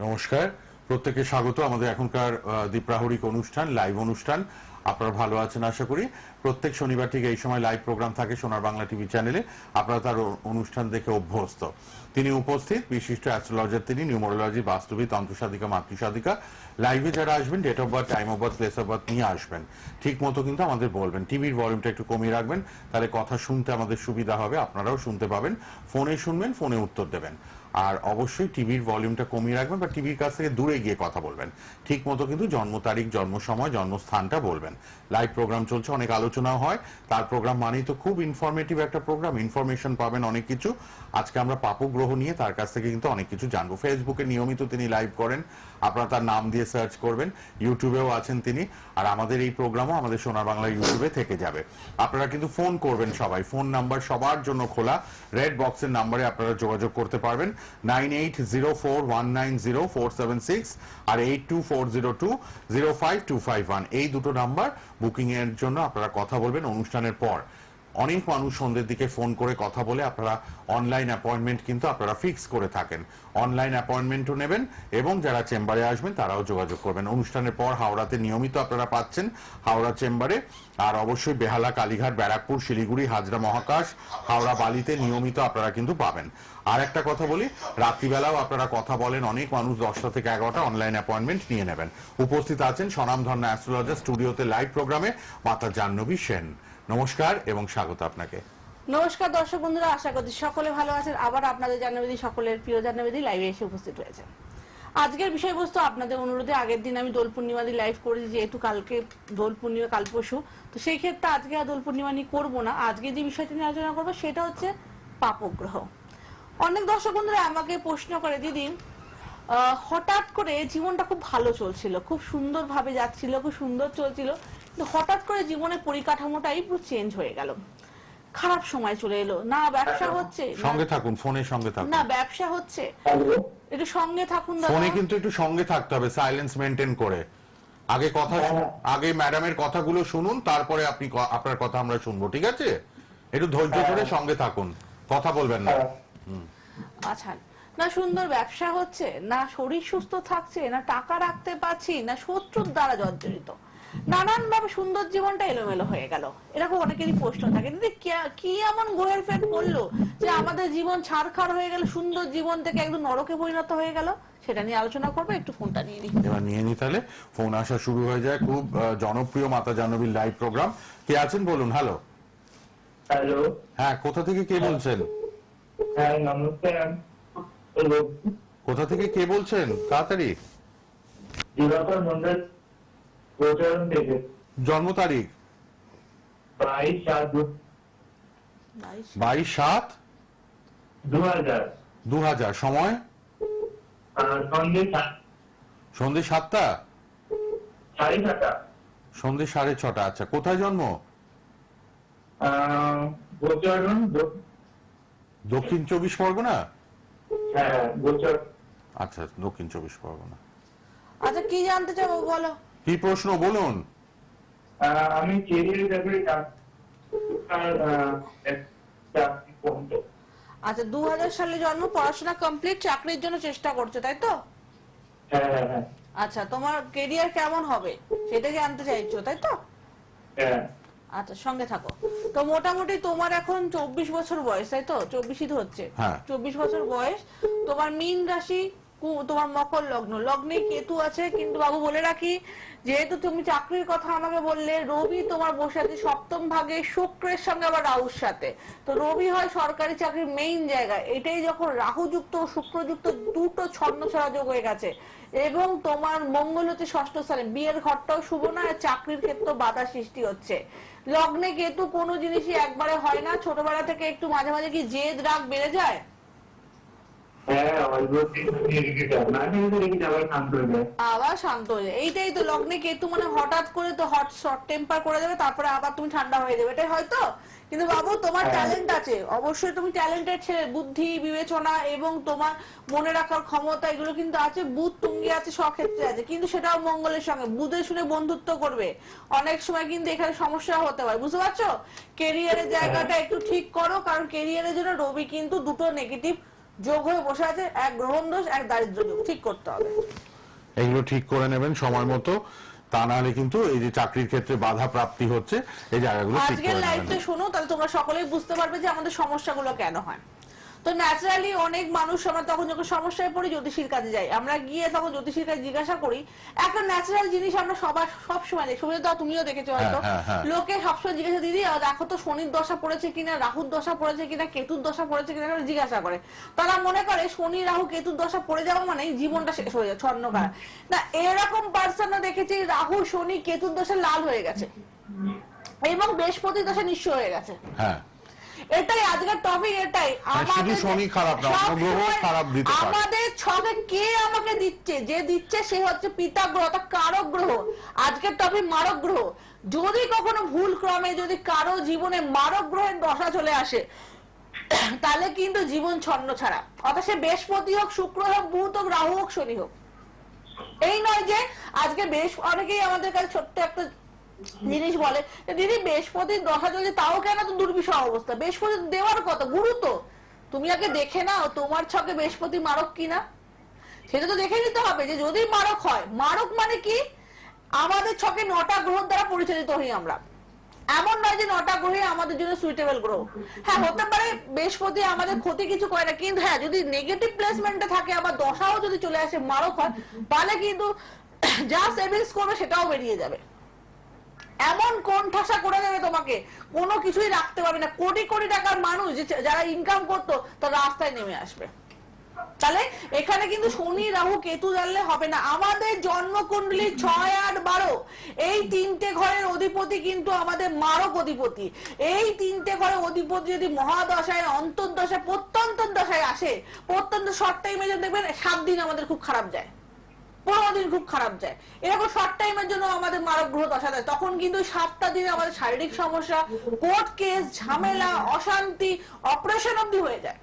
নমস্কার। প্রত্যেকে স্বাগত। আমাদের এখনকার আহ, দীপ্রাহরিক অনুষ্ঠান লাইভ অনুষ্ঠান। আপনারা ভালো আছেন আশা করি। প্রত্যেক শনিবার ঠিক এই সময় লাইভ প্রোগ্রাম থাকে সোনার বাংলা টিভি চ্যানেলে। আপনারা তার অনুষ্ঠান দেখে অভ্যস্ত। তিনি উপস্থিত বিশিষ্ট অ্যাস্ট্রোলজার তিনি নিউমোরোলজি বাস্তুবিদ তন্ত্রসাধিকা মাতৃসাধিকা। লাইভে যারা আসবেন date of birth time of birth place of birth নিয়ে আসবেন। ঠিক মতো কিন্তু আমাদের বলবেন। টিভির ভলিউমটা একটু কমিয়ে রাখবেন। তাহলে কথা শুনতে আমাদের সুবিধা হবে আপনারাও শুনতে পাবেন। ফোনে শুনবেন ফোনে উত্তর দেবেন। আর অবশ্যই টিভির ভলিউমটা কমিয়ে রাখবেন বা টিভির কাছ থেকে দূরে গিয়ে কথা বলবেন। ঠিক মতো কিন্তু জন্ম তারিখ, জন্ম সময়, জন্মস্থানটা বলবেন। লাইভ প্রোগ্রাম চলছে, অনেক আলোচনাও হয়। তার প্রোগ্রাম মানেই তো খুব ইনফরমেটিভ একটা প্রোগ্রাম ইনফরমেশন পাবেন অনেক কিছু। আজকে আমরা পাপু গ্রহ নিয়ে তার কাছ থেকে কিন্তু অনেক কিছু জানব। ফেসবুকে নিয়মিত তিনি লাইভ করেন। আপনারা তার নাম দিয়ে সার্চ করবেন। ইউটিউবেও আছেন তিনি। আর আমাদের এই প্রোগ্রামও আমাদের সোনার বাংলা ইউটিউবে থেকে যাবে। আপনারা কিন্তু ফোন করবেন সবাই। ফোন নাম্বার সবার জন্য খোলা। রেড বক্সের নাম্বারে আপনারা যোগাযোগ করতে পারবেন। Nine eight zero four one nine zero four seven six আর eight two four zero two zero five two five one. এই দুটো নাম্বার বুকিং এর জন্য আপনারা কথা বলবেন অনুষ্ঠানের পর। অনেক মানুষ সন্ধ্যের দিকে ফোন করে কথা বলে আপনারা অনলাইন অ্যাপয়েন্টমেন্ট কিন্তু আপনারা ফিক্স করে থাকেন। অনলাইন অ্যাপয়েন্টমেন্টও নেবেন এবং যারা চেম্বারে আসবেন তারাও যোগাযোগ করবেন। অনুষ্ঠানের পর হাওড়াতে নিয়মিত আপনারা পাচ্ছেন হাওড়া চেম্বারে। আর অবশ্যই বেহালা, কালীঘাট, ব্যারাকপুর, শিলিগুড়ি, হাজরা, মহাকাশ, হাওড়া, বালিতে নিয়মিত আপনারা কিন্তু পাবেন। আর একটা কথা বলি, রাত্রিবেলাও আপনারা কথা বলেন, অনেক মানুষ দশটা থেকে এগারোটা অনলাইন অ্যাপয়েন্টমেন্ট নিয়ে নেবেন। উপস্থিত আছেন স্বনামধন্য অ্যাস্ট্রোলজার স্টুডিওতে লাইভ প্রোগ্রামে মাতা জাহ্নবী সেন। নমস্কার এবং স্বাগত আপনাকে। নমস্কার দর্শক বন্ধুরা, আশা করছি সকলে ভালো আছেন। আবার আপনাদের জাহ্নবীদি সকলের প্রিয় জাহ্নবীদি লাইভে এসে উপস্থিত হয়েছে আজকের বিষয়বস্তু আপনাদের অনুরোধে, আগের দিন আমি দোল পূর্ণিমা দিয়ে লাইভ করেছি, যেহেতু কালকে দোল পূর্ণিমা, কাল পরশু। তো সেই ক্ষেত্রে আজকে আর দোল পূর্ণিমা নিয়ে করব না। আজকে যে বিষয়টি নিয়ে আলোচনা করব, সেটা হচ্ছে পাপগ্রহ। অনেক দর্শক বন্ধুরা আমাকে প্রশ্ন করে দিদি আহ, হঠাৎ করে জীবনটা খুব ভালো চলছিল খুব সুন্দরভাবে যাচ্ছিল খুব সুন্দর চলছিল কিন্তু হঠাৎ করে জীবনের পরিকাঠামোটাই পুরো চেঞ্জ হয়ে গেল। খারাপ সময় চলে এলো না ব্যবসা হচ্ছে সঙ্গে থাকুন ফোনের সঙ্গে থাকুন। না ব্যবসা হচ্ছে একটু সঙ্গে থাকুন দাদা। ফোনে কিন্তু একটু সঙ্গে থাকতে হবে সাইলেন্স মেনটেন করে। আগে কথা শু- আগে ম্যাডামের কথাগুলো শুনুন তারপরে আপনি আপনার কথা আমরা শুনব ঠিক আছে? একটু ধৈর্য ধরে সঙ্গে থাকুন কথা বলবেন না। হ্যাঁ। আচ্ছা না সুন্দর ব্যবসা হচ্ছে না শরীর সুস্থ থাকছে না টাকা রাখতে পারছি না শত্রুর দ্বারা জর্জরিত। নানান ভাবে সুন্দর জীবনটা এলোমেলো হয়ে গেল। এরকম অনেকেরই প্রশ্ন থাকে দিদি কি এমন গ্রহের ফেট করল যে আমাদের জীবন ছাড়খাড় হয়ে গেল সুন্দর জীবন থেকে একদম নরকে পরিণত হয়ে গেল? সেটা নিয়ে আলোচনা করব একটু ফোনটা নিয়ে নিই। এবার নিয়ে নি তাহলে। ফোন আসা শুরু হয়ে যায়। খুব জনপ্রিয় মাতা জাহ্নবীর লাইভ প্রোগ্রাম কে আছেন বলুন? হ্যালো হ্যালো হ্যাঁ কোথা থেকে কে বলছেন? হ্যাঁ নমস্কার। কোথা থেকে কে বলছেন? তাড়াতাড়ি। দিবাকর মন্ডল গোচরণ থেকে। জন্ম তারিখ? বাইশ সাত বাইশ সাত। দু হাজার। দু হাজার। সময়? সন্ধে সাতটা? সাড়ে ছটা সন্ধে সাড়ে ছটা। আচ্ছা কোথায় জন্ম? দো- দক্ষিণ চব্বিশ পরগনা? হ্যাঁ আচ্ছা দক্ষিণ চব্বিশ পরগনা। আচ্ছা কি জানতে চাবো বলো? কি প্রশ্ন বলুন। আমি কেরিয়ার ব্যাপারে। আচ্ছা দু হাজার সালে জন্ম পড়াশোনা কমপ্লিট চাকরির জন্য চেষ্টা করছ তাই তো? হ্যাঁ হ্যাঁ হ্যাঁ। আচ্ছা তোমার কেরিয়ার কেমন হবে সেটা জানতে চাইছো তাই তো? হ্যাঁ। আচ্ছা সঙ্গে থাকো। তো মোটামুটি তোমার এখন চব্বিশ বছর বয়স তাই তো চব্বিশই তো হচ্ছে হ্যাঁ। চব্বিশ বছর বয়স তোমার মীন রাশি তোমার মকর লগ্ন। লগ্নে কেতু আছে, কিন্তু বাবু বলে রাখি, যেহেতু তুমি চাকরির কথা আমাকে বললে, রবি তোমার বসে আছে সপ্তম ভাগে, শুক্রের সঙ্গে আবার রাহুর সাথে। তো রবি হয় সরকারি চাকরির মেইন জায়গা। এটাই যখন রাহু যুক্ত ও শুক্রযুক্ত দুটো ছন্ন ছড়া যোগ হয়ে গেছে। এবং তোমার মঙ্গল হচ্ছে ষষ্ঠ স্থানে। বিয়ের ঘরটাও শুভ না, আর চাকরির ক্ষেত্রে বাধা সৃষ্টি হচ্ছে। লগ্নে কেতু কোনো জিনিসই একবারে হয় না। ছোটবেলা থেকে একটু মাঝে মাঝে কি জেদ রাগ বেড়ে যায় হ্যাঁ অল্প একটু রেখে যাও মাঝে মাঝে রেখে যাও আবার শান্ত হয়ে যায় আবার শান্ত হয়ে যায় এইটাই তো লগ্নে কেতু মানে হঠাৎ করে তো হট শর্ট টেম্পার করে দেবে তারপরে আবার তুমি ঠান্ডা হয়ে যাবে। এটাই হয়তো? কিন্তু বাবু তোমার হ্যাঁ। ট্যালেন্ট আছে। অবশ্যই তুমি ট্যালেন্টেড ছেলে। বুদ্ধি বিবেচনা এবং তোমার মনে রাখার ক্ষমতা এগুলো কিন্তু আছে। বুধ তুঙ্গি আছে সব ক্ষেত্রে আছে। কিন্তু সেটাও মঙ্গলের সঙ্গে। বুধের শুনে বন্ধুত্ব করবে। অনেক সময় কিন্তু এখানে সমস্যা হতে পারে। বুঝতে পারছ? কেরিয়ারের জায়গাটা একটু ঠিক করো। কারণ কেরিয়ারের জন্য রবি কিন্তু দুটো নেগেটিভ যোগ হয়ে বসে আছে এক গ্রহণ দোষ এক দারিদ্র যোগ। ঠিক করতে হবে। এগুলো ঠিক করে নেবেন সময় মতো। তা নাহলে কিন্তু এই যে চাকরির ক্ষেত্রে বাধা প্রাপ্তি হচ্ছে এই জায়গাগুলো ঠিক আজকের করে লাইভটা শোনো তাহলে তোমরা সকলেই বুঝতে পারবে যে আমাদের সমস্যাগুলো কেন হয়। তো ন্যাচারালি অনেক মানুষ আমরা তখন যখন সমস্যায় পড়ি জ্যোতিষীর কাছে যাই। আমরা গিয়ে তখন জ্যোতিষীর কাছে জিজ্ঞাসা করি একটা ন্যাচারাল জিনিস আমরা সবার সব সময় দেখি। সুবিধা তুমিও দেখেছ হয়তো। হ্যাঁ, হ্যাঁ। লোকে সবসময় জিজ্ঞাসা দিদি দেখো তো শনির দশা পড়েছে কিনা রাহুর দশা পড়েছে কিনা কেতুর দশা পড়েছে কিনা? জিজ্ঞাসা করে। তারা মনে করে শনি রাহু কেতুর দশা পড়ে যাওয়া মানে জীবনটা শেষ হয়ে যায় ছন্নকার না এরকম পার্সন দেখেছি রাহু শনি কেতুর দশা লাল হয়ে গেছে। এবং বৃহস্পতি দশা নিঃস্ব হয়ে গেছে। হ্যাঁ। এটাই আজকের টপিক এটাই। শুধু শনি খারাপ না, অন্য সময় খারাপ দিতে পারে। আমাদের ছকে কে আমাকে দিচ্ছে? যে দিচ্ছে সে হচ্ছে পিতা গ্রহ অর্থাৎ কারক গ্রহ। আজকের টপিক মারক গ্রহ। যদি কখনো ভুল ক্রমে যদি কারও জীবনে মারক গ্রহের দশা চলে আসে তাহলে কিন্তু জীবন ছন্ন ছাড়া। অর্থাৎ সে বৃহস্পতি হোক শুক্র হোক বুধ হোক রাহু হোক শনি হোক। এই নয় যে আজকে বেশ অনেকেই আমাদের কাছে ছোট্ট একটা জিনিস বলে দিদি বৃহস্পতির দশা চলছে, তাও কেন তো দুর্বিষহ অবস্থা? বৃহস্পতি দেওয়ার কথা, গুরু তো। তুমি আগে দেখে নাও, তোমার ছকে বৃহস্পতি মারক কিনা? সেটা তো দেখে নিতে হবে যে যদি মারক হয়, মারক মানে কি? আমাদের ছকে নটা গ্রহ দ্বারা পরিচালিত হই আমরা। এমন নয় যে নটা গ্রহে আমাদের জন্য সুইটেবল গ্রহ। হ্যাঁ হতে পারে বৃহস্পতি আমাদের ক্ষতি কিছু করে না, কিন্তু হ্যাঁ যদি নেগেটিভ প্লেসমেন্টে থাকে, আবার দশাও যদি চলে আসে, মারক হয়, তাহলে কিন্তু যা সেভিংস করবে, সেটাও বেরিয়ে যাবে। এমন কোন ঠাসা করে দেবে তোমাকে, কোনো কিছুই রাখতে পারবে না। কোটি কোটি টাকার মানুষ যারা ইনকাম করতো, তারা রাস্তায় নেমে আসবে। তাহলে এখানে কিন্তু শনি, রাহু, কেতু জানলে হবে না। আমাদের জন্মকুণ্ডলী ছয়, আট, বারো, এই তিনটে ঘরের অধিপতি কিন্তু আমাদের মারক অধিপতি। এই তিনটে ঘরের অধিপতি যদি মহাদশায়, অন্তর্দশায় প্রত্যন্ত দশায় আসে, প্রত্যন্ত শর্ট টাইমে দেখবেন, সাত দিন আমাদের খুব খারাপ যায়। পনেরো দিন খুব খারাপ যায়। এরকম শর্ট টাইমের জন্য আমাদের মারক গ্রহ দশা দেয়। তখন কিন্তু সাতটা দিনে আমাদের শারীরিক সমস্যা কোর্ট কেস ঝামেলা অশান্তি অপারেশন অব্দি হয়ে যায়।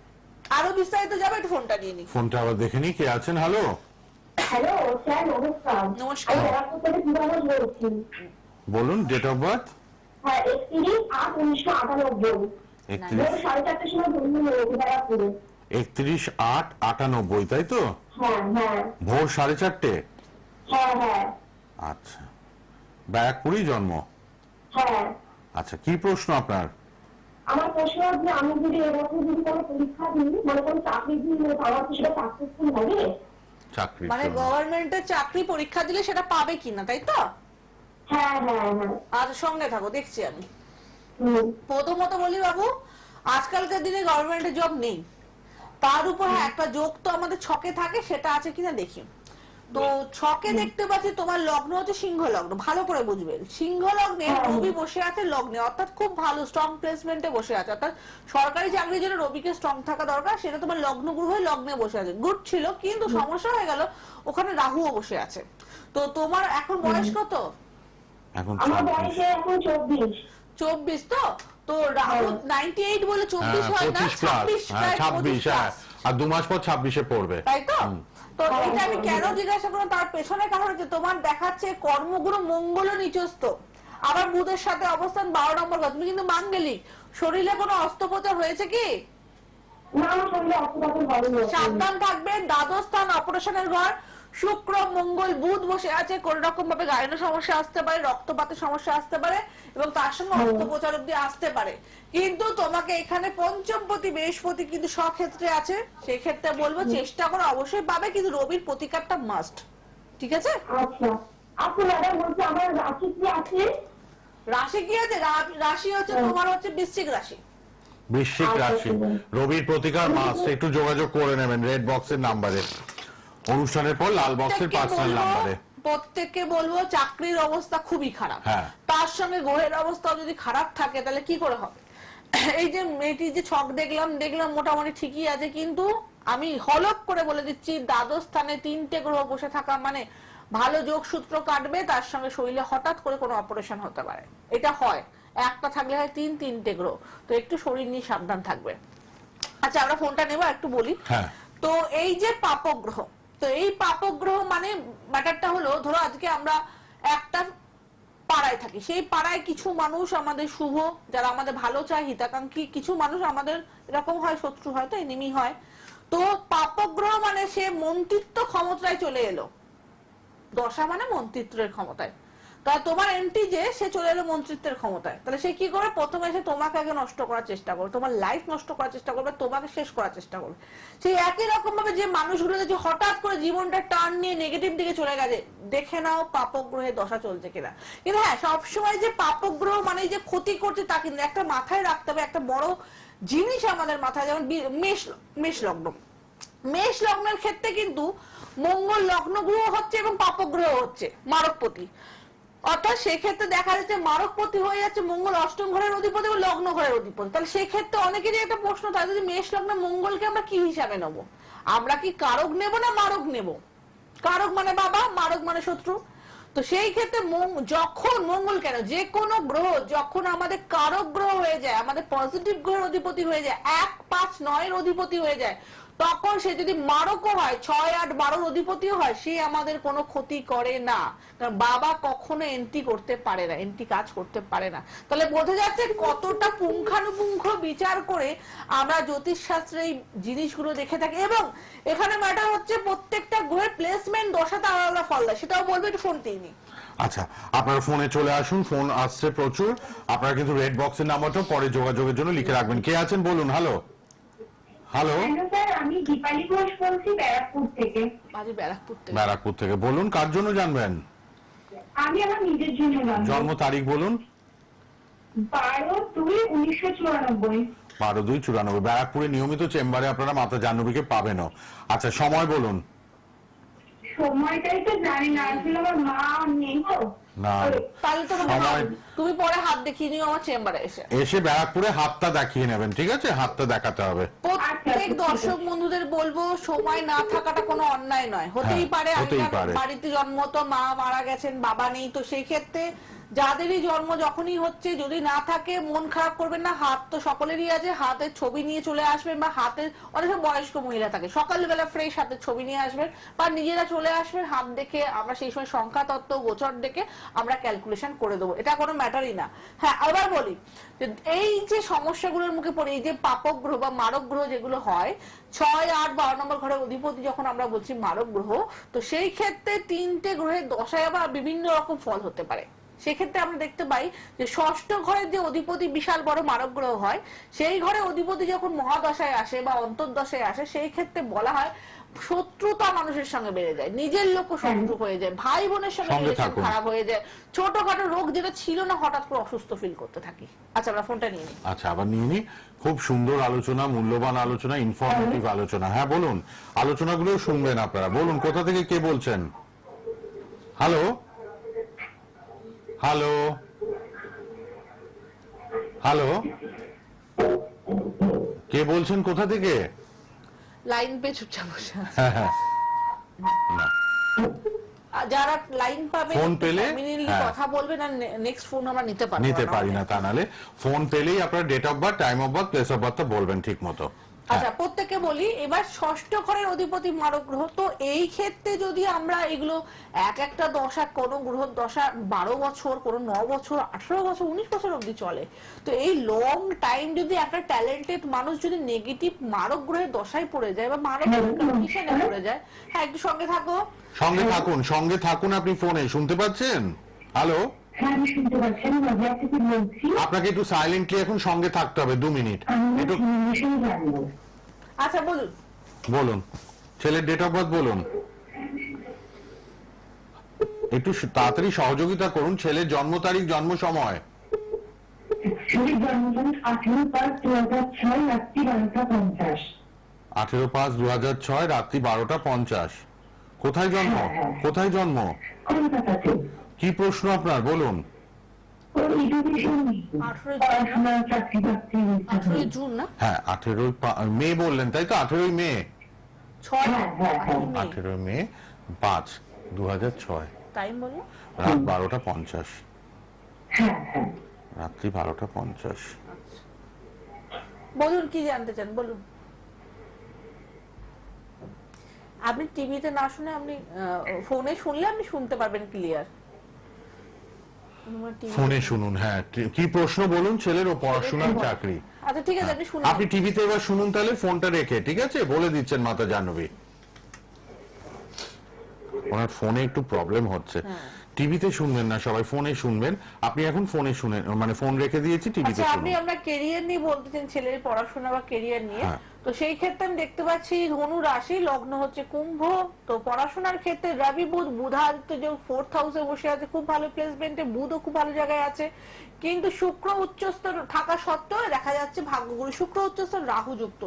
আরও বিস্তারিত যাবে একটু ফোনটা নিয়ে নি ফোনটা আবার দেখে নি কে আছেন? হ্যালো হ্যালো স্যার নমস্কার। নমস্কার। বলুন ডেট অফ বার্থ হ্যাঁ একত্রিশ আট উনিশশো আটানব্বই। একত্রিশ সাড়ে চারটের সময় জন্ম হয়েছে ব্যারাকপুরে। একত্রিশ আট আটানব্বই তাই তো? ভোর সাড়ে চারটে? হ্যাঁ হ্যাঁ। আচ্ছা। ব্যারাকপুরই জন্ম? হ্যাঁ। আচ্ছা কি প্রশ্ন আপনার? আমার প্রশ্ন হচ্ছে আমি যদি এবছর যদি কোনো পরীক্ষা দিই মানে কোনো চাকরি দিই মানে আমার কি সেটা সাকসেসফুল হবে? চাকরির মানে গভর্নমেন্টের চাকরি পরীক্ষা দিলে সেটা পাবে কিনা তাই তো? হ্যাঁ হ্যাঁ হ্যাঁ। আর সঙ্গে থাকো দেখছি আমি। হুম। প্রথমত বলি বাবু আজকালকার দিনে গভর্নমেন্টের জব নেই। তার উপর হ্যাঁ, একটা যোগ তো আমাদের ছকে থাকে সেটা আছে কিনা দেখি। তো ছকে দেখতে পাচ্ছি তোমার লগ্ন হচ্ছে সিংহ লগ্ন ভালো করে বুঝবে। সিংহ লগ্নে হ্যাঁ। রবি বসে আছে লগ্নে অর্থাৎ খুব ভালো স্ট্রং প্লেসমেন্টে বসে আছে। অর্থাৎ সরকারি চাকরির জন্য রবিকে স্ট্রং থাকা দরকার সেটা তোমার লগ্ন গ্রহ হয়ে লগ্নে বসে আছে। গুড ছিল কিন্তু সমস্যা হয়ে গেল ওখানে রাহুও বসে আছে। তো তোমার এখন বয়স কত? এখন আমার বয়সে এখন চব্বিশ। চব্বিশ তো? তো রাহু নাইনটি এইট বলে চব্বিশ হ্যাঁ হয় না পঁচিশ প্লাস ছাব্বিশ হ্যাঁ right, ছাব্বিশ 25 হ্যাঁ। plus। আর দু মাস পর ছাব্বিশে পড়বে। তাই তো? তো হ্যাঁ, এটা আমি হ্যাঁ, কেন হ্যাঁ। জিজ্ঞাসা করলাম? তার পেছনে কারণ হচ্ছে তোমার দেখাচ্ছে কর্মগুরু মঙ্গল নিচস্ত আবার বুধের সাথে অবস্থান বারো নম্বর ঘর তুমি কিন্তু মাঙ্গলিক। শরীরে কোনো অস্ত্রোপচার হয়েছে কি? সাবধান থাকবেন। দ্বাদশ স্থান অপারেশনের ঘর। শুক্র মঙ্গল বুধ বসে আছে কোন রকম ভাবে গায়নের সমস্যা আসতে পারে রক্তপাতের সমস্যা আসতে পারে এবং তার সঙ্গে অস্ত্রোপচার অব্দি আসতে পারে। কিন্তু তোমাকে এখানে পঞ্চমপতি বৃহস্পতি কিন্তু সক্ষেত্রে আছে। সেই ক্ষেত্রে বলব চেষ্টা করে অবশ্যই পাবে কিন্তু রবির প্রতিকারটা মাস্ট ঠিক আছে? আচ্ছা। আচ্ছা ম্যাডাম বলছি আমার রাশি কি আছে? রাশি কি আছে? রাশি হচ্ছে তোমার হচ্ছে বৃশ্চিক রাশি। বৃশ্চিক আচ্ছা, রাশি। রবির প্রতিকার মাস্ট একটু যোগাযোগ করে নেবেন রেড বক্সের নাম্বারে অনুষ্ঠানের পর লাল বক্সের পার্সোনাল নাম্বারে প্রত্যেককে বলব চাকরির অবস্থা খুবই খারাপ। হ্যাঁ। তার সঙ্গে গ্রহের অবস্থা যদি খারাপ থাকে তাহলে কি করে হবে? এই যে মেয়েটি যে ছক দেখলাম দেখলাম মোটামুটি ঠিকই আছে কিন্তু আমি হলপ করে বলে দিচ্ছি দ্বাদশ স্থানে তিনটে গ্রহ বসে থাকা মানে ভালো যোগসূত্র কাটবে তার সঙ্গে শরীরে হঠাৎ করে কোনো অপারেশন হতে পারে। এটা হয়। একটা থাকলে হয় তিন তিনটে গ্রহ। তো একটু শরীর নিয়ে সাবধান থাকবে। আচ্ছা আমরা ফোনটা নেব একটু বলি। হ্যাঁ। তো এই যে পাপগ্রহ তো এই পাপগ্রহ মানে ম্যাটারটা হলো, ধরো আজকে আমরা একটা পাড়ায় থাকি। সেই পাড়ায় কিছু মানুষ আমাদের শুভ, যারা আমাদের ভালো চায়, হিতাকাঙ্ক্ষী, কিছু মানুষ আমাদের এরকম হয়, শত্রু হয়, তো এনিমি হয়। তো পাপগ্রহ মানে সে মন্ত্রিত্ব ক্ষমতায় চলে এলো। দশা মানে মন্ত্রিত্বের ক্ষমতায়। তা তোমার এন্টি যে, সে চলে এলো মন্ত্রিত্বের ক্ষমতায়। তাহলে সে কি করে প্রথমে এসে তোমাকে আগে নষ্ট করার চেষ্টা করবে, তোমার লাইফ নষ্ট করার চেষ্টা করবে, তোমাকে শেষ করার চেষ্টা করবে। সেই একই রকম ভাবে যে মানুষগুলো যে হঠাৎ করে জীবনটা টার্ন নিয়ে নেগেটিভ দিকে চলে গেছে, দেখে নাও পাপগ্রহে দশা চলছে কিনা। কিন্তু হ্যাঁ সবসময় যে পাপগ্রহ মানে যে ক্ষতি করছে তা কিন্তু একটা মাথায় রাখতে হবে, একটা বড় জিনিস আমাদের মাথায়, যেমন মেষ মেষ লগ্ন। মেষ লগ্নের ক্ষেত্রে কিন্তু মঙ্গল লগ্ন গ্রহ হচ্ছে এবং পাপগ্রহ হচ্ছে মারকপতি অর্থাৎ সেক্ষেত্রে দেখা যাচ্ছে মারকপতি হয়ে যাচ্ছে মঙ্গল অষ্টম ঘরের অধিপতি এবং লগ্ন ঘরের অধিপতি। তাহলে সেক্ষেত্রে অনেকেরই একটা প্রশ্ন থাকে যে মেষ লগ্নে মঙ্গলকে আমরা কি হিসাবে নেব? আমরা কি কারক নেব না মারক নেব? কারক মানে বাবা, মারক মানে শত্রু। তো সেই ক্ষেত্রে যখন মঙ্গল কেন? যে কোনো গ্রহ যখন আমাদের কারক গ্রহ হয়ে যায়, আমাদের পজিটিভ গ্রহের অধিপতি হয়ে যায়, এক পাঁচ নয়ের অধিপতি হয়ে যায় তখন সে যদি মারকও হয়, ছয় আট বারোর অধিপতিও হয়, সে আমাদের কোনো ক্ষতি করে না। কারণ বাবা কখনো এন্ট্রি করতে পারে না, এন্ট্রি কাজ করতে পারে না। তাহলে বোঝা যাচ্ছে কতটা পুঙ্খানুপুঙ্খ বিচার করে আমরা জ্যোতিষশাস্ত্রে এই জিনিসগুলো দেখে থাকি। এবং এখানে ম্যাটার হচ্ছে প্রত্যেকটা গ্রহের প্লেসমেন্ট দশাতে আলাদা আলাদা ফল দেয়। সেটাও বলবে একটু ফোন তিনি আচ্ছা আপনার ফোনে চলে আসুন ফোন আসছে প্রচুর। আপনারা কিন্তু রেড বক্সের নাম্বারটা পরে যোগাযোগের জন্য লিখে রাখবেন। কে আছেন? বলুন হ্যালো হ্যালো স্যার আমি দীপালি ঘোষ বলছি ব্যারাকপুর থেকে। ব্যারাকপুর থেকে। ব্যারাকপুর থেকে। বলুন কার জন্য জানবেন? আমি আমার নিজের জন্য জানব। জন্ম তারিখ বলুন। বারো দুই উনিশশো চুরানব্বই। বারো দুই চুরানব্বই। ব্যারাকপুরে নিয়মিত চেম্বারে আপনারা মাতা জাহ্নবীকে পাবেনও। আচ্ছা সময় বলুন। সময়টাই তো জানি না। আসলে আমার মা নেই তো। না। তাহলে তুমি পরে হাত দেখিয়ে নিও আমার চেম্বারে এসে। এসে ব্যারাকপুরে হাতটা দেখিয়ে নেবেন ঠিক আছে? হাতটা দেখাতে হবে। প্রত্যেক আচ্ছা, দর্শক বন্ধুদের বলব সময় না থাকাটা কোনো অন্যায় নয়। হতেই হ্যাঁ, পারে। বাড়িতে জন্ম তো মা মারা গেছেন বাবা নেই তো সেই ক্ষেত্রে যাদেরই জন্ম যখনই হচ্ছে, যদি না থাকে, মন খারাপ করবেন না, হাত তো সকলেরই আছে, হাতের ছবি নিয়ে চলে আসবেন বা হাতের, অনেক বয়স্ক মহিলা থাকে, সকালবেলা ফ্রেশ হাতের ছবি নিয়ে আসবেন বা নিজেরা চলে আসবেন, হাত দেখে আমরা সেই সময় সংখ্যা, তত্ত্ব, গোচর দেখে আমরা ক্যালকুলেশন করে দেবো। এটা কোনো ম্যাটারই না। হ্যাঁ আবার বলি এই যে সমস্যাগুলোর মুখে পড়ে, এই যে পাপক গ্রহ বা মারক গ্রহ যেগুলো হয়, ছয়, আট, বারো নম্বর ঘরের অধিপতি যখন আমরা বলছি মারক গ্রহ তো সেই ক্ষেত্রে তিনটে গ্রহের দশায় আবার বিভিন্ন রকম ফল হতে পারে। সেক্ষেত্রে আমরা দেখতে পাই যে ষষ্ঠ ঘরের যে অধিপতি বিশাল বড় মারক গ্রহ হয় সেই ঘরে অধিপতি যখন মহাদশায় আসে বা অন্তর্দশায় আসে সেই ক্ষেত্রে বলা হয় শত্রুতা মানুষের সঙ্গে বেড়ে যায়। নিজের লোক শত্রু হয়ে যায় ভাই বোনের সঙ্গে রিলেশন খারাপ হয়ে যায়। ছোটখাটো রোগ যেটা ছিল না হঠাৎ করে অসুস্থ ফিল করতে থাকি। আচ্ছা আমরা ফোনটা নিয়ে নিই। আচ্ছা আবার নিয়ে নি খুব সুন্দর আলোচনা মূল্যবান আলোচনা ইনফরমেটিভ আলোচনা। হ্যাঁ বলুন। আলোচনাগুলো শুনবেন আপনারা। বলুন কোথা থেকে কে বলছেন? হ্যালো হ্যালো হ্যালো কে বলছেন কোথা থেকে? লাইন পে চুপচাপ বসে আছে। হ্যাঁ হ্যাঁ। আর যারা লাইন পাবে ফোন পেলে, হ্যাঁ। কথা বলবেন আর নেক্সট ফোন আমরা নিতে পারব নিতে পারি না তা নালে ফোন পেলেই আপনার date of birth time of birth place of birth বলবেন ঠিক মতো আচ্ছা প্রত্যেককে বলি এবার ষষ্ঠ ঘরের অধিপতি মারক গ্রহ তো এই ক্ষেত্রে যদি আমরা এগুলো এক একটা দশা কোন গ্রহ দশা বারো বছর কোন ন বছর আঠারো বছর উনিশ বছর অব্দি চলে তো এই লং টাইম যদি একটা ট্যালেন্টেড মানুষ যদি নেগেটিভ মারক গ্রহের দশায় পড়ে যায় বা মারক গ্রহের কন্ডিশনে পড়ে যায় হ্যাঁ একটু সঙ্গে থাকো। সঙ্গে থাকুন সঙ্গে থাকুন আপনি ফোনে শুনতে পাচ্ছেন? হ্যালো হ্যাঁ আপনাকে একটু সাইলেন্টলি এখন সঙ্গে থাকতে হবে দু মিনিট একটু আচ্ছা বলুন। বলুন। ছেলের ডেট অফ বার্থ বলুন। একটু তাড়াতাড়ি সহযোগিতা করুন ছেলের জন্ম তারিখ জন্ম সময়। আঠেরো পাঁচ দু হাজার ছয় রাত্রি বারোটা পঞ্চাশ। ছয় রাত্রি বারোটা পঞ্চাশ। কোথায় জন্ম? কোথায় জন্ম? কলকাতাতে। কি প্রশ্ন আপনার? বলুন। হ্যাঁ আঠেরোই মে বললেন তাই তো? আঠেরোই মে। হ্যাঁ, হ্যাঁ, হ্যাঁ। আঠেরোই মে। পাঁচ দু হাজার ছয় রাত বারোটা পঞ্চাশ। হ্যাঁ হ্যাঁ। রাত্রি বারোটা পঞ্চাশ। বলুন কি জানতে চান? বলুন। আপনি টিভিতে না শুনে আপনি ফোনে শুনলে আপনি শুনতে পারবেন ক্লিয়ার ফোনে শুনুন হ্যাঁ কি প্রশ্ন বলুন ছেলের ও পড়াশোনা চাকরি। আচ্ছা ঠিক আছে আপনি শুনুন। আপনি টিভিতে এবার শুনুন তাহলে ফোনটা রেখে ঠিক আছে? বলে দিচ্ছেন মাতা জাহ্নবী। ওনার ফোনে একটু প্রবলেম হচ্ছে। হ্যাঁ। টিভিতে শুনবেন না সবাই ফোনে শুনবেন। আপনি এখন ফোনে শুনেন মানে ফোন রেখে দিয়েছি টিভিতে আচ্ছা আপনি আমরা কেরিয়ার নিয়ে বলতেছেন ছেলের পড়াশোনা বা কেরিয়ার নিয়ে। হ্যাঁ। তো সেই ক্ষেত্রে আমি দেখতে পাচ্ছি ধনু রাশি, লগ্ন হচ্ছে কুম্ভ। তো পড়াশোনার ক্ষেত্রে রবি বুধ, বুধাদিত্য যে ফোর্থ হাউসে বসে আছে, খুব ভালো প্লেসমেন্টে বুধও খুব ভালো জায়গায় আছে। কিন্তু শুক্র উচ্চস্তর থাকা সত্ত্বেও দেখা যাচ্ছে ভাগ্যগুরু শুক্র উচ্চস্তর রাহু যুক্ত।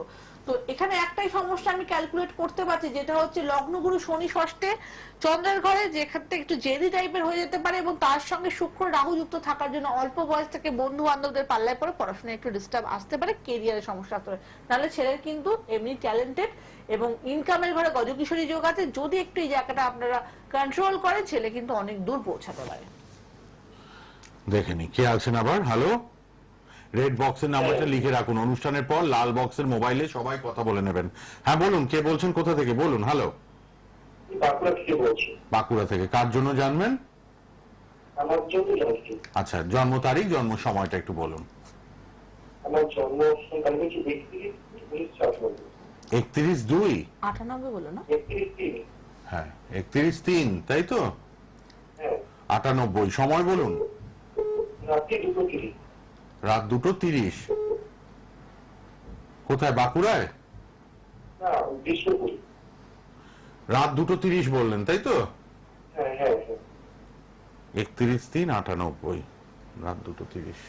তো এখানে একটাই সমস্যা আমি ক্যালকুলেট করতে পারছি, যেটা হচ্ছে লগ্নগুরু শনি ষষ্ঠে চন্দ্রের ঘরে যেখান থেকে একটু জেদি টাইপের হয়ে যেতে পারে এবং তার সঙ্গে শুক্র রাহু যুক্ত থাকার জন্য অল্প বয়স থেকে বন্ধু বান্ধবদের পাল্লায় পরে পড়াশোনায় একটু ডিস্টার্ব আসতে পারে কেরিয়ারের সমস্যা আসতে পারে। নাহলে ছেলের কিন্তু এমনি ট্যালেন্টেড এবং ইনকামের ঘরে গজকিশোরী যোগ আছে, যদি একটু এই জায়গাটা আপনারা কন্ট্রোল করেন, ছেলে কিন্তু অনেক দূর পৌঁছাতে পারে। দেখে নি কে আছেন আবার? হ্যালো রেড বক্সের নাম্বারটা লিখে রাখুন। অনুষ্ঠানের পর লাল বক্সের মোবাইলে সবাই কথা বলে নেবেন। হ্যাঁ বলুন কে বলছেন কোথা থেকে? বলুন হ্যালো বাঁকুড়া থেকে বলছি। বাঁকুড়া থেকে। কার জন্য জানবেন? আচ্ছা জন্ম তারিখ জন্ম সময়টা একটু বলুন। আমার জন্ম একত্রিশ উনিশ সাতানব্বই একত্রিশ দুই? আটানব্বই বলো না। হ্যাঁ একত্রিশ তিন তাই তো? হ্যাঁ। আটানব্বই সময় বলুন। রাত্রি দুটো তিরিশ। রাত দুটো তিরিশ। কোথায় বাঁকুড়ায়? রাত দুটো তিরিশ বললেন তাই তো? হ্যাঁ হ্যাঁ হ্যাঁ। একত্রিশ তিন আটানব্বই। রাত দুটো তিরিশ।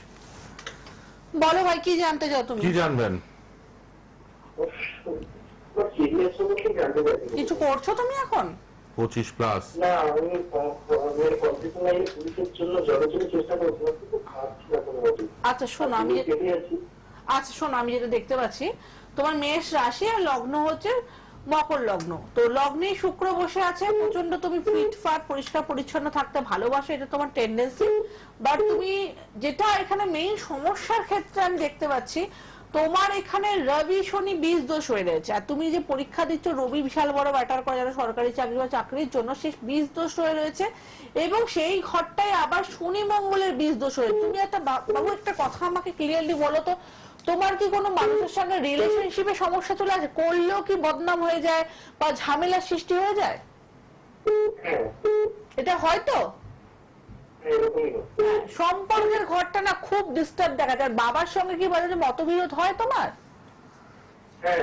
বলো ভাই কি জানতে চাও তুমি? কি জানবেন? কিছু করছ তুমি এখন? পঁচিশ প্লাস না আমি কম্পিউটার লাইনে পুলিশের জন্য জলের চেষ্টা করছিলাম কিন্তু পারছি না কোনো আচ্ছা শোনো আমি আচ্ছা শোনো আমি যেটা দেখতে পাচ্ছি তোমার মেষ রাশি আর লগ্ন হচ্ছে মকর লগ্ন। তো লগ্নে শুক্র বসে আছে প্রচণ্ড তুমি ফিট ফাট পরিষ্কার পরিচ্ছন্ন থাকতে ভালোবাসো এটা তোমার টেন্ডেন্সি বাট তুমি যেটা এখানে মেইন সমস্যার ক্ষেত্রে আমি দেখতে পাচ্ছি তোমার এখানে রবি, শনি, বীজ দোষ হয়ে রয়েছে। আর তুমি যে পরীক্ষা দিচ্ছ, রবি বিশাল বড় ব্যাটার করে যারা সরকারি চাকরি বা চাকরির জন্য সেই বীজ দোষ হয়ে রয়েছে। এবং সেই ঘরটায় আবার শনি মঙ্গলের বীজ দোষ হয়ে তুমি একটা বাবু, একটা কথা আমাকে ক্লিয়ারলি বলো তো। তোমার কি কোনো মানুষের সঙ্গে রিলেশনশিপে সমস্যা চলে আসে? করলেও কি বদনাম হয়ে যায় বা ঝামেলার সৃষ্টি হয়ে যায়? এটা হয়তো হ্যাঁ, এরকমই হয়। হ্যাঁ, সম্পর্কের ঘরটা না খুব ডিস্টার্ব দেখা যায়। বাবার সঙ্গে কি বলে যে মতবিরোধ হয় তোমার? হ্যাঁ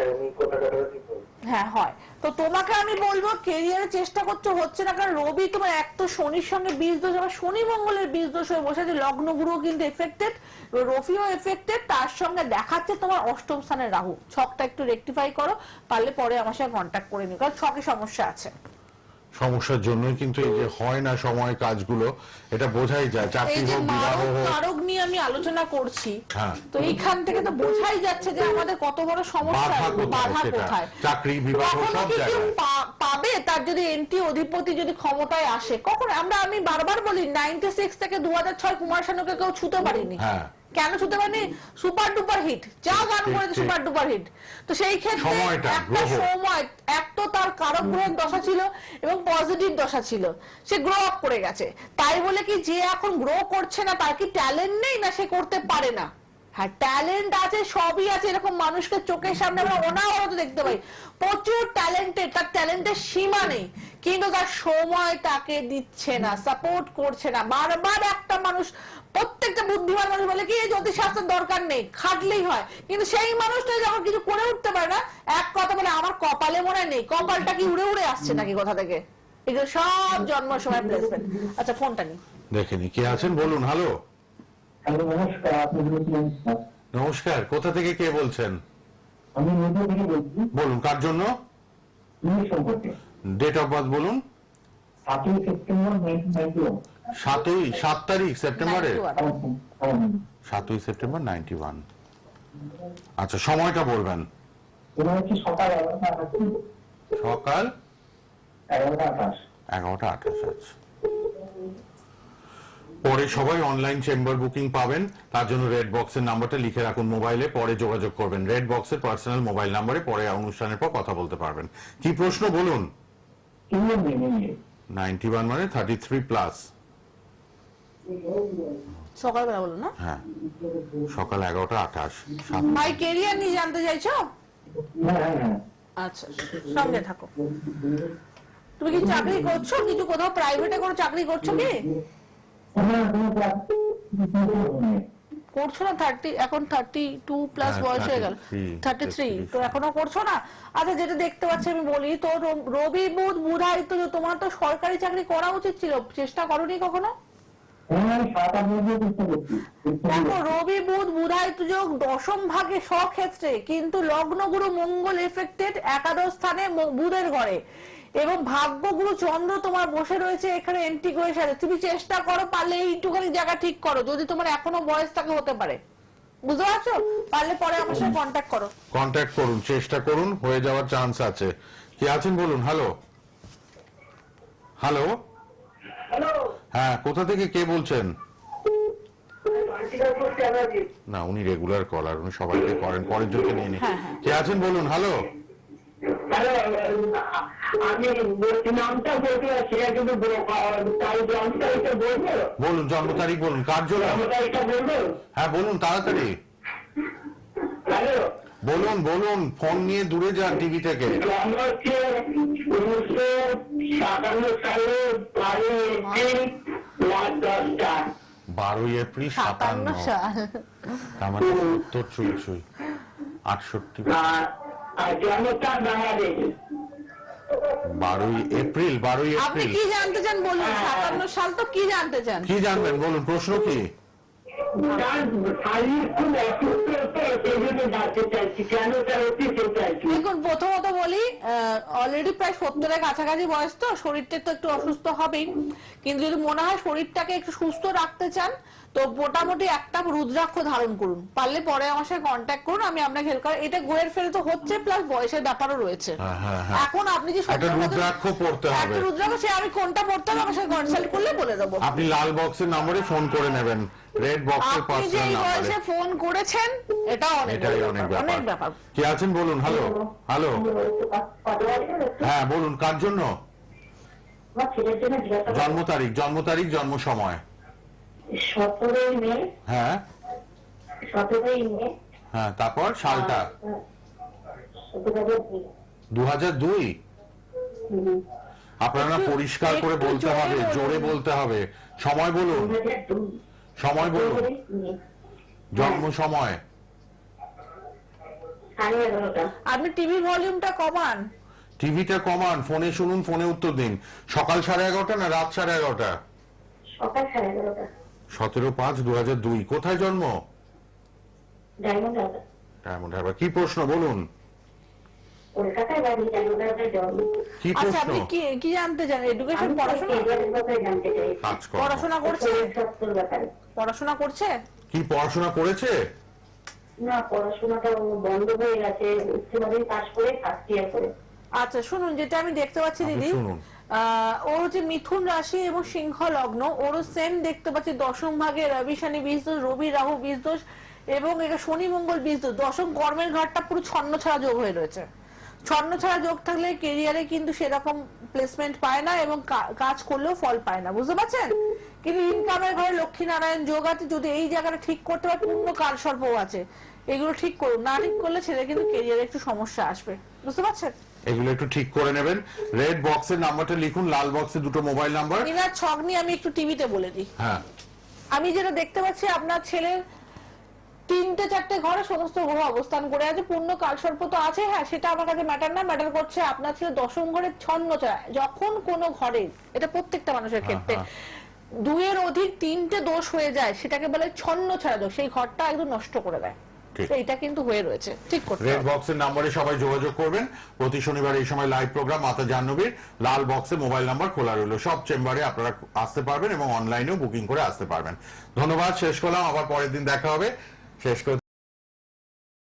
হ্যাঁ হয়। তো তোমাকে আমি বলব কেরিয়ারে চেষ্টা করতে হচ্ছে না কারণ রবি তোমার এক তো শনির সঙ্গে বীজ দোষ আবার শনি মঙ্গলের বীজ দোষ হয়ে বসে আছে। লগ্ন গুরু কিন্তু এফেক্টেড রফিও এফেক্টেড তার সঙ্গে দেখাচ্ছে তোমার অষ্টম স্থানে রাহু। ছকটা একটু রেকটিফাই করো পারলে পরে আমার সাথে কন্ট্যাক্ট করে নিও কারণ ছকে সমস্যা আছে। সমস্যার জন্যই কিন্তু এই যে হয় না সময় কাজগুলো এটা বোঝাই যায় চাকরি হোক বিবাহ হোক। কারক নিয়ে আমি আলোচনা করছি হ্যাঁ। তো এইখান থেকে তো বোঝাই যাচ্ছে যে আমাদের কত বড় সমস্যা বাধা কোথায় চাকরি বিবাহ সব জায়গায়। পাবে? তার যদি এনটি অধিপতি যদি ক্ষমতায় আসে কখন? আমরা আমি বারবার বলি নাইনটি সিক্স থেকে দু হাজার ছয় কুমার শানুকে কেউ ছুতে পারিনি। হ্যাঁ। কেন ছুতে পারিনি? সুপার ডুপার হিট যা গান করেছে সুপার ডুপার হিট তো সেই ক্ষেত্রে একটা সময় এক তো তার কারক গ্রহের দশা ছিল এবং পজিটিভ দশা ছিল। সে গ্রো আপ করে গেছে। তাই বলে কি যে এখন গ্রো করছে না তার কি ট্যালেন্ট নেই না সে করতে পারে না? হ্যাঁ ট্যালেন্ট আছে সবই আছে। এরকম মানুষকে চোখের সামনে আমরা অনাবরত দেখতে পাই। প্রচুর ট্যালেন্টেড তার ট্যালেন্টের সীমা নেই। কিন্তু তার সময় তাকে দিচ্ছে না সাপোর্ট করছে না। বারবার একটা মানুষ প্রত্যেকটা বুদ্ধিমান মানুষ বলে কি এই জ্যোতিষশাস্ত্রের দরকার নেই খাটলেই হয়। কিন্তু সেই মানুষটা যখন কিছু করে উঠতে পারে না এক কথা বলে আমার কপালে মনে নেই কপালটা কি উড়ে উড়ে আসছে নাকি কোথা থেকে? এগুলো সব জন্ম সময় প্লেসমেন্ট আচ্ছা ফোনটা নি দেখেনি কে আছেন? বলুন হ্যালো হ্যালো নমস্কার আপনি নমস্কার কোথা থেকে কে বলছেন? আমি বলছি। বলুন কার জন্য? ডেট অফ বার্থ বলুন। সাতই সেপ্টেম্বর সাতই সাত তারিখ সেপ্টেম্বরে? সাতই সেপ্টেম্বর নাইনটি ওয়ান। আচ্ছা সময়টা বলবেন। সকাল এগারোটা আঠাশ। সকাল এগারোটা আঠাশ। এগারোটা পরে সবাই অনলাইন চেম্বার বুকিং পাবেন। তার জন্য রেড বক্সের নাম্বারটা লিখে রাখুন মোবাইলে পরে যোগাযোগ করবেন। রেড বক্সের পার্সোনাল মোবাইল নাম্বারে পরে অনুষ্ঠানের পর কথা বলতে পারবেন। কি প্রশ্ন বলুন? নাইনটি ওয়ান মানে থার্টি থ্রি প্লাস সকালবেলা বলো না? হ্যাঁ। সকাল এগারোটা আঠাশ ভাই কেরিয়ার নিয়ে জানতে চাইছো? হ্যাঁ হ্যাঁ হ্যাঁ আচ্ছা সঙ্গে থাকো। তুমি কি চাকরি করছ? কিছু কোথাও প্রাইভেটে কোনো চাকরি করছ কি? করছ না থার্টি এখন থার্টি টু প্লাস বয়স হয়ে গেল। থার্টি থ্রি তো এখনও করছ না? আচ্ছা যেটা দেখতে পাচ্ছি আমি বলি তো রবি বুধ বুধায়িত্ব যে তোমার তো সরকারি চাকরি করা উচিত ছিল। চেষ্টা করোনি কখনো? হ্যাঁ দেখো রবি বুধ বুধায়িত্ব যোগ দশম ভাগে স্বক্ষেত্রে কিন্তু লগ্ন গুরু মঙ্গল এফেক্টেড একাদশ স্থানে বুধের ঘরে। এবং ভাগ্যগুরু চন্দ্র তোমার বসে রয়েছে এখানে এন্ট্রি এন্টিগ্রের সাথে। তুমি চেষ্টা করো পারলে এইটুখানি জায়গা ঠিক করো যদি তোমার এখনও বয়স থাকে হতে পারে। বুঝতে পারছ? পারলে পরে আমার সাথে কন্ট্যাক্ট করো। কন্ট্যাক্ট করুন চেষ্টা করুন হয়ে যাওয়ার চান্স আছে। কি আছেন বলুন? হ্যালো হ্যালো হ্যালো হ্যাঁ কোথা থেকে কে বলছেন? না উনি রেগুলার কলার উনি সবাইকে করেন পরের জনকে নিয়ে নিন। হ্যাঁ, হ্যাঁ। কে আছেন বলুন? হ্যালো আমি নামটা বলতে পারছি কিন্তু জন্ম তারিখটা বলব। বলুন জন্ম তারিখ বলুন কার জন্য? জন্ম তারিখটা বলব। হ্যাঁ বলুন তাড়াতাড়ি। হ্যালো? বলুন বলুন ফোন নিয়ে দূরে যান টিভি থেকে। উনিশশো সাতান্ন সালে বারো এপ্রিল রাত দশটা। বারোই এপ্রিল সাতান্ন। সাল। তার মানে সত্তর চুই চুই। আটষট্টি আর আর বাংলাদেশ। বারোই এপ্রিল বারোই আপনি এপ্রিল কি জানতে চান বলুন সাতান্ন সাল তো কি জানতে চান? কি জানবেন বলুন প্রশ্ন কি? তার শারীর খুব অসুস্থ তো সেই জন্য জানতে চাইছি কেন তার অতি সেটা কি দেখুন প্রথমত বলি অলরেডি প্রায় সত্তরের কাছাকাছি বয়স তো শরীরটা তো একটু অসুস্থ হবেই। কিন্তু যদি মনে হয় শরীরটাকে একটু সুস্থ রাখতে চান তো মোটামুটি একটা রুদ্রাক্ষ ধারণ করুন। পারলে পরে আমার সাথে কন্ট্যাক্ট করুন আমি আপনাকে হেল্প করি এটা গোয়ের ফেলে তো হচ্ছে প্লাস বয়সের ব্যাপারও রয়েছে। হ্যাঁ, হ্যাঁ, হ্যাঁ। এখন আপনি যে একটা রুদ্রাক্ষ পড়তে হবে। একটা রুদ্রাক্ষ সে আমি কোনটা পড়তে হবে আমার সাথে কনসাল্ট করলে বলে দেবো। আপনি লাল বক্সের নম্বরে ফোন করে নেবেন। রেড বক্সের আপনি যে পার্সোনাল নম্বরে বয়সে ফোন করেছেন এটা অনেক অনেক ব্যাপার, অনেক ব্যাপার। ব্যাপার। কি আছেন বলুন? হ্যালো হ্যালো হ্যাঁ বলুন কার জন্য? জন্ম তারিখ জন্ম তারিখ জন্ম সময়। সতেরোই মে। হ্যাঁ। সতেরোই মে। হ্যাঁ তারপর সালটা? দু হাজার দুই। আপনারা পরিষ্কার করে বলতে হবে জোরে বলতে হবে। সময় বলুন। সময় বলুন। জন্ম সময়। আপনি টিভি ভলিউমটা কমান। টিভিটা কমান ফোনে শুনুন ফোনে উত্তর দিন। সকাল সাড়ে এগারোটা না রাত সাড়ে এগারোটা? সকাল সাড়ে এগারোটা। সতেরো পাঁচ দু হাজার দুই কোথায় জন্ম? ডায়মন্ড হারবার। কি প্রশ্ন বলুন। কি আচ্ছা আপনি কি কি জানতে চান? এডুকেশন করছে? পড়াশোনা করছে? কি পড়াশোনা করেছে? না পড়াশোনাটা বন্ধ হয়ে গেছে উচ্চ মাধ্যমিক পাশ করে ফার্স্ট ইয়ার করে। আচ্ছা শুনুন যেটা আমি দেখতে পাচ্ছি দিদি ওর হচ্ছে মিথুন রাশি এবং সিংহ লগ্ন ওরও সেম দেখতে পাচ্ছি দশম ভাগে রবি শনি বীজ দোষ রবি রাহু বীজ দোষ এবং এটা শনি মঙ্গল বীজ দোষ দশম কর্মের ঘাটটা পুরো ছন্ন ছাড়া যোগ হয়ে রয়েছে। ছন্ন ছাড়া যোগ থাকলে কেরিয়ারে কিন্তু সেরকম প্লেসমেন্ট পায় না এবং কাজ করলেও ফল পায় না বুঝতে পারছেন? কিন্তু ইনকামের ঘরে লক্ষ্মী নারায়ণ যোগ আছে যদি এই জায়গাটা ঠিক করতে পারে পূর্ণ কাল সর্পও আছে। এগুলো ঠিক করুন না ঠিক করলে ছেলে কিন্তু কেরিয়ারে একটু সমস্যা আসবে। বুঝতে পারছেন? এগুলো একটু ঠিক করে নেবেন। রেড বক্সের নাম্বারটা লিখুন লাল বক্সে দুটো মোবাইল নাম্বার এনার ছক নিয়ে আমি একটু টিভিতে বলে দিই। হ্যাঁ। আমি যেটা দেখতে পাচ্ছি আপনার ছেলের তিনটে চারটে ঘরে সমস্ত গ্রহ অবস্থান করে আছে পূর্ণ কালসর্প তো আছে হ্যাঁ সেটা আমার কাছে ম্যাটার না ম্যাটার করছে আপনার ছেলে দশম ঘরে ছন্ন যখন কোনো ঘরে এটা প্রত্যেকটা মানুষের ক্ষেত্রে হ্যাঁ, দুইয়ের অধিক তিনটে দোষ হয়ে যায় সেটাকে বলে ছন্ন ছাড়া দোষ। সেই ঘরটা একদম নষ্ট করে দেয়। এটা কিন্তু হয়ে রয়েছে। ঠিক করতে রেড। বক্সের নম্বরে সবাই যোগাযোগ করবেন। প্রতি শনিবার এই সময় লাইভ প্রোগ্রাম মাতা জাহ্নবীর লাল বক্সে মোবাইল নাম্বার খোলা রইল। সব চেম্বারে আপনারা আসতে পারবেন এবং অনলাইনেও বুকিং করে আসতে পারবেন। ধন্যবাদ শেষ করলাম। আবার পরের দিন দেখা হবে। শেষ করে